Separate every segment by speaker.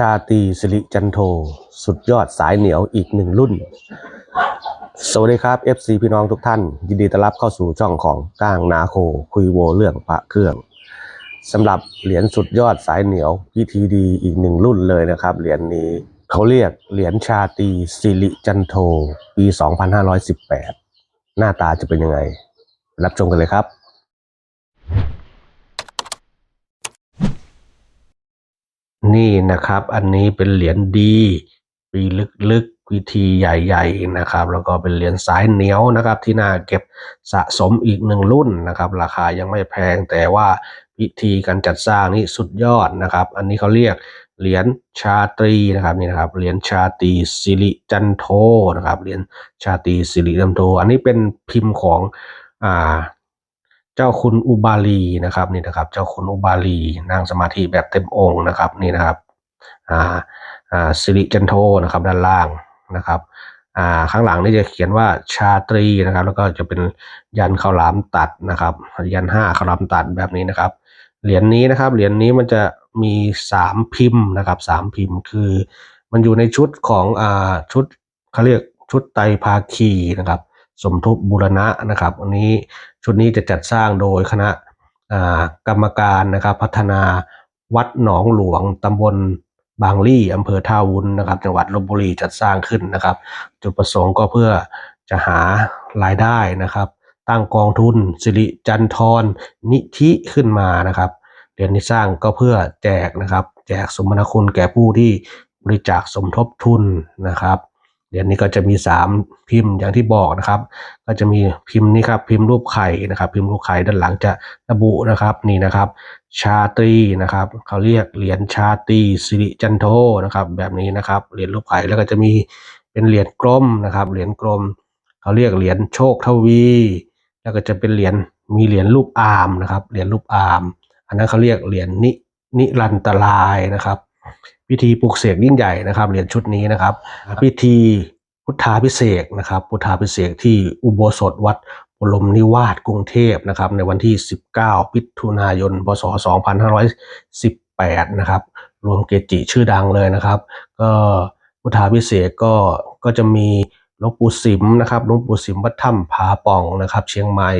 Speaker 1: ชาตีสิริจันโท สุดยอดสายเหนียวอีกหนึ่งรุ่น สวัสดีครับ FC พี่น้องทุกท่าน ยินดีต้อนรับเข้าสู่ช่องของก้างนาโค คุยโวเรื่องพระเครื่องสำหรับเหรียญสุดยอดสายเหนียวพิธีดีอีกหนึ่งรุ่นเลยนะครับ เหรียญนี้เขาเรียกเหรียญชาตีสิริจันโท ปี 2518 หน้าตาจะเป็นยังไง รับชมกันเลยครับ นี่นะครับ อันนี้เป็นเหรียญดีปีลึกๆวิธีใหญ่ๆนะครับ แล้วก็เป็นเหรียญสายเหนียวนะครับ ที่น่าเก็บสะสมอีกหนึ่งรุ่นนะครับ ราคายังไม่แพงแต่ว่าวิธีการจัดสร้างนี่สุดยอดนะครับ อันนี้เขาเรียกเหรียญชาตรีนะครับนี่นะครับเหรียญชาตรีสิริจันโทนะครับเหรียญชาตรีสิริจันโทอันนี้เป็นพิมพ์ของอ่า จ้าคุณอุบาลีนะครับนี่นะครับ เจ้าคุณอุบาลีนั่งสมาธิแบบเต็มองค์นะครับนี่นะครับอ่าอ่าสิริจันโทนะครับด้านล่างนะครับอ่าข้างหลังนี่จะเขียนว่าชาตรีนะครับ แล้วก็จะเป็นยันข้าวหลามตัดนะครับ ยันห้าข้าวหลามตัดแบบนี้นะครับเหรียญนี้นะครับเหรียญนี้มันจะมีสามพิมพ์นะครับสามพิมพ์คือ มันอยู่ในชุดของอ่าชุดเขาเรียกชุดไตรภาคีนะครับ สมทบบูรณะนะครับอันนี้ชุดนี้จะจัดสร้างโดยคณะกรรมการนะครับพัฒนาวัดหนองหลวงตำบลบางลี่อำเภอท่าวุ้นนะครับ จังหวัดลบบุรีจัดสร้างขึ้นนะครับ จุดประสงค์ก็เพื่อจะหารายได้นะครับ ตั้งกองทุนสิริจันทรนิธิขึ้นมานะครับเหรียญนี้สร้างก็เพื่อแจกนะครับ แจกสมนาคุณแก่ผู้ที่บริจาคสมทบทุนนะครับ เหรียญนี้ก็จะมีสามพิมพ์อย่างที่บอกนะครับ ก็จะมีพิมพ์นี้ครับพิมพ์รูปไข่นะครับ พิมพ์รูปไข่ด้านหลังจะระบุนะครับนี่นะครับ ชาตรีนะครับเขาเรียกเหรียญชาตรีสิริจันโทนะครับ แบบนี้นะครับเหรียญรูปไข่แล้วก็จะมีเป็นเหรียญกลมนะครับ เหรียญกลมเขาเรียกเหรียญโชคทวี แล้วก็จะเป็นเหรียญมีเหรียญรูปอามนะครับเหรียญรูปอาม อันนั้นเขาเรียกเหรียญนินิรันตรายนะครับ พิธีปลุกเสกยิ่งใหญ่นะครับเหรียญชุดนี้นะครับ พิธีพุทธาพิเศษกนะครับ พุทธาพิเศษกที่อุโบสถวัดบรมนิวาสกรุงเทพนะครับ ในวันที่ 19มิถุนายน พศ 2518 นะครับ รวมเกจิชื่อดังเลยนะครับ ก็พุทธาพิเศษกก็ก็จะมีหลวงปู่สิมนะครับหลวงปู่สิมวัดถ้ำผาป่องนะครับ เชียงใหม่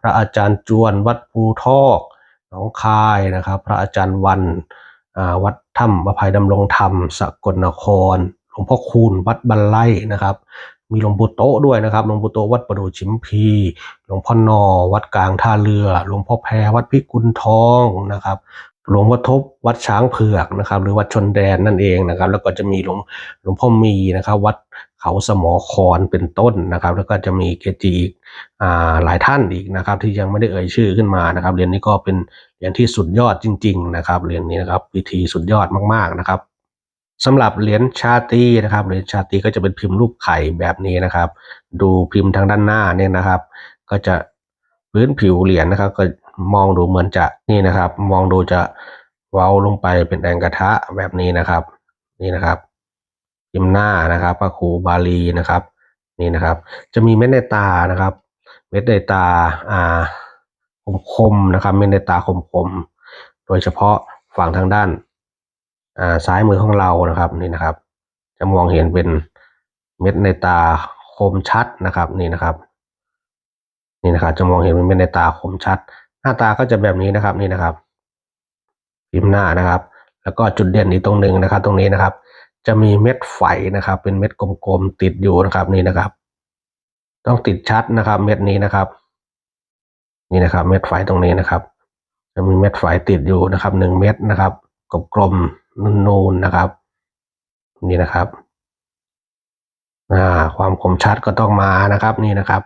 Speaker 1: พระอาจารย์จวนวัดภูทอกหนองคายนะครับ พระอาจารย์วันอ่าวัด ถ้ำประภัยดำรงธรรมสกลนครหลวงพ่อคูณวัดบันไลนะครับ มีหลวงปู่โตด้วยนะครับหลวงปู่โตวัดประดูชิมพีหลวงพ่อนอวัดกลางท่าเรือหลวงพ่อแพรวัดพิกุลทองนะครับ หลวงพ่อทบวัดช้างเผือกนะครับ หรือวัดชนแดนนั่นเองนะครับ แล้วก็จะมีหลวงหลวงพ่อมีนะครับ วัดเขาสมอคอนเป็นต้นนะครับ แล้วก็จะมีเกจิอีกอ่าหลายท่านอีกนะครับ ที่ยังไม่ได้เอ่ยชื่อขึ้นมานะครับเหรียญนี้ก็เป็นเหรียญที่สุดยอดจริง ๆ นะครับเหรียญนี้นะครับพิธีสุดยอดมากๆนะครับสำหรับเหรียญชาตีนะครับเหรียญชาตีก็จะเป็นพิมพ์รูปไข่แบบนี้นะครับ ดูพิมพ์ทางด้านหน้าเนี่ยนะครับ ก็จะพื้นผิวเหรียญนะครับก็ มองดูเหมือนจะนี่นะครับ มองดูจะเว้าลงไปเป็นแองกระทะแบบนี้นะครับ นี่นะครับพิมพ์หน้านะครับพระครูบาลีนะครับ นี่นะครับ จะมีเม็ดในตานะครับ เม็ดในตาอ่าคมๆนะครับ เม็ดในตาคมๆโดยเฉพาะฝั่งทางด้านอ่าซ้ายมือของเรานะครับนี่นะครับ จะมองเห็นเป็นเม็ดในตาคมชัดนะครับ นี่นะครับ นี่นะครับ จะมองเห็นเป็นเม็ดในตาคมชัด น้าตาก็จะแบบนี้นะครับนี่นะครับ พิมพ์หน้านะครับ แล้วก็จุดเด่นอีกตรงหนึ่งนะครับ ตรงนี้นะครับ จะมีเม็ดไฝนะครับ เป็นเม็ดกลมๆติดอยู่นะครับนี่นะครับ ต้องติดชัดนะครับ เม็ดนี้นะครับ นี่นะครับ เม็ดไฝตรงนี้นะครับ จะมีเม็ดไฝติดอยู่นะครับหนึ่งเม็ดนะครับกลมๆนูนๆนะครับ นี่นะครับความคมชัดก็ต้องมานะครับ นี่นะครับ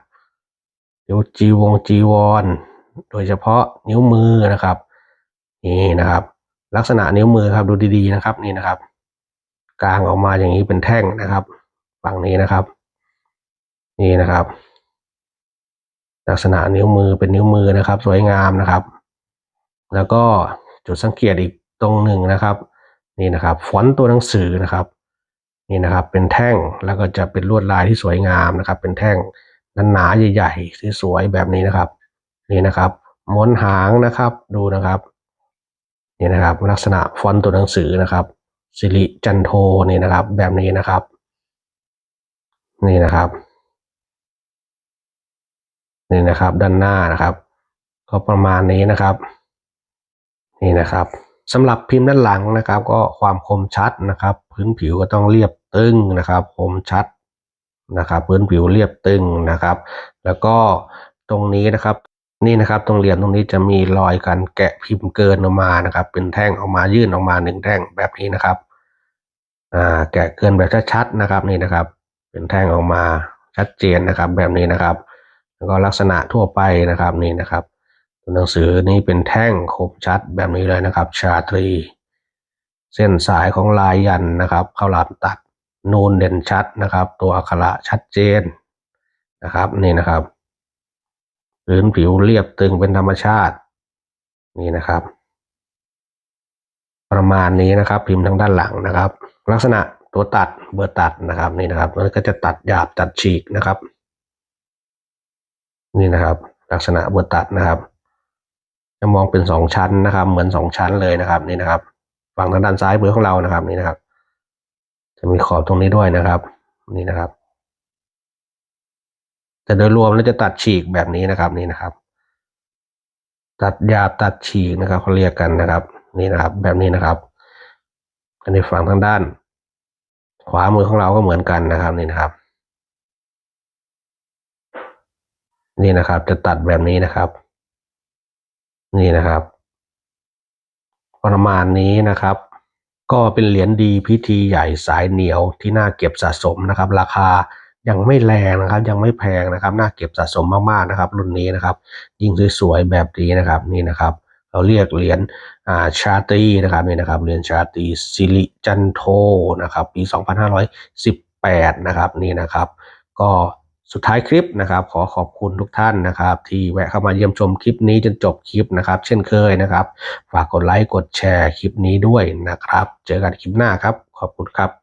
Speaker 1: เดี๋ยวจีวงจีวร โดยเฉพาะนิ้วมือนะครับ นี่นะครับ ลักษณะนิ้วมือครับดูดีๆนะครับ นี่นะครับ กลางออกมาอย่างนี้เป็นแท่งนะครับฝั่งนี้นะครับ นี่นะครับ ลักษณะนิ้วมือเป็นนิ้วมือนะครับ สวยงามนะครับ แล้วก็จุดสังเกตอีกตรงหนึ่งนะครับ นี่นะครับฟอนต์ตัวหนังสือนะครับ นี่นะครับ เป็นแท่งแล้วก็จะเป็นลวดลายที่สวยงามนะครับ เป็นแท่งหนาๆใหญ่ๆที่สวยแบบนี้นะครับ นี่นะครับม้วนหางนะครับดูนะครับนี่นะครับ ลักษณะฟอนต์ตัวหนังสือนะครับสิริจันโทนี่นะครับ แบบนี้นะครับ นี่นะครับนี่นะครับ ด้านหน้านะครับ ก็ประมาณนี้นะครับ นี่นะครับสำหรับพิมพ์ด้านหลังนะครับ ก็ความคมชัดนะครับ พื้นผิวก็ต้องเรียบตึงนะครับคมชัดนะครับ พื้นผิวเรียบตึงนะครับ แล้วก็ตรงนี้นะครับ นี่นะครับตรงเหลี่ยมตรงนี้จะมีรอยการแกะพิมพ์เกินออกมานะครับ เป็นแท่งออกมายื่นออกมาหนึ่งแท่งแบบนี้นะครับอ่าแกะเกินแบบชัดๆนะครับนี่นะครับ เป็นแท่งออกมาชัดเจนนะครับ แบบนี้นะครับ แล้วก็ลักษณะทั่วไปนะครับนี่นะครับตัวหนังสือนี้เป็นแท่งคมชัดแบบนี้เลยนะครับ ชาตรี เส้นสายของลายยันนะครับเข้าหลามตัดนูนเด่นชัดนะครับ ตัวอักขระชัดเจนนะครับนี่นะครับ พื้นผิวเรียบตึงเป็นธรรมชาติ นี่นะครับ ประมาณนี้นะครับ พิมพ์ทางด้านหลังนะครับ ลักษณะตัวตัดเบอร์ตัดนะครับนี่นะครับแล้วก็จะตัดหยาบตัดฉีกนะครับ นี่นะครับ ลักษณะเบอร์ตัดนะครับ จะมองเป็นสองชั้นนะครับ เหมือนสองชั้นเลยนะครับ นี่นะครับฝั่งทางด้านซ้ายมือของเรานะครับ นี่นะครับ จะมีขอบตรงนี้ด้วยนะครับ นี่นะครับ แต่โดยรวมแล้วจะตัดฉีกแบบนี้นะครับนี่นะครับ ตัดหยาบตัดฉีกนะครับเขาเรียกกันนะครับ นี่นะครับ แบบนี้นะครับ อันนี้ฝั่งทางด้าน ขวามือของเราก็เหมือนกันนะครับนี่นะครับ นี่นะครับ จะตัดแบบนี้นะครับ นี่นะครับประมาณนี้นะครับ ก็เป็นเหรียญดีพิธีใหญ่สายเหนียวที่น่าเก็บสะสมนะครับ ราคา ยังไม่แรงนะครับ ยังไม่แพงนะครับ น่าเก็บสะสมมากๆนะครับ รุ่นนี้นะครับ ยิ่งสวยๆแบบนี้นะครับนี่นะครับ เราเรียกเหรียญชาตีนะครับนี่นะครับเหรียญชาตีสิริจันโทนะครับ ปี 2518 นะครับนี่นะครับ ก็สุดท้ายคลิปนะครับขอขอบคุณทุกท่านนะครับ ที่แวะเข้ามาเยี่ยมชมคลิปนี้จนจบคลิปนะครับ เช่นเคยนะครับ ฝากกดไลค์กดแชร์คลิปนี้ด้วยนะครับ เจอกันคลิปหน้าครับ ขอบคุณครับ